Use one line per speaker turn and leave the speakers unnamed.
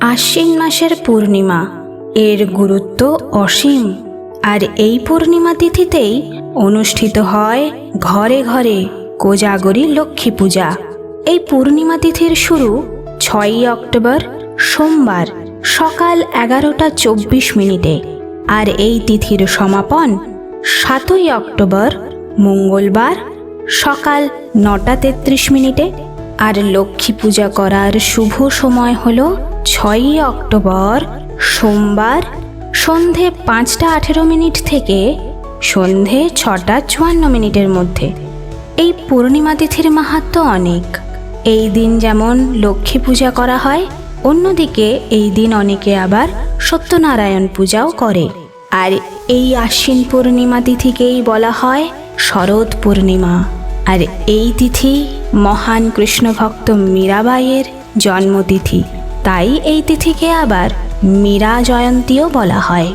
আশ্বিন মাসের পূর্ণিমা, এর গুরুত্ব অসীম। আর এই পূর্ণিমা তিথিতেই অনুষ্ঠিত হয় ঘরে ঘরে কোজাগরী লক্ষ্মী পূজা। এই পূর্ণিমা তিথির শুরু ছয়ই অক্টোবর, সোমবার, সকাল এগারোটা চব্বিশ মিনিটে। আর এই তিথির সমাপন সাতই অক্টোবর, মঙ্গলবার, সকাল নটা তেত্রিশ মিনিটে। আর লক্ষ্মী পূজা করার শুভ সময় হল ছয়ই অক্টোবর সোমবার সন্ধে পাঁচটা আঠেরো মিনিট থেকে সন্ধে ছটা চুয়ান্ন মিনিটের মধ্যে। এই পূর্ণিমা তিথির মাহাত্ম অনেক। এই দিন যেমন লক্ষ্মী পূজা করা হয়, অন্যদিকে এই দিন অনেকে আবার সত্যনারায়ণ পূজাও করে। আর এই আশ্বিন পূর্ণিমা তিথিকেই বলা হয় শরৎ পূর্ণিমা। আর এই তিথি মহান কৃষ্ণভক্ত মীরাবাইয়ের জন্মতিথি। তাই এই তিথিকে আবার মীরা জয়ন্তীও বলা হয়।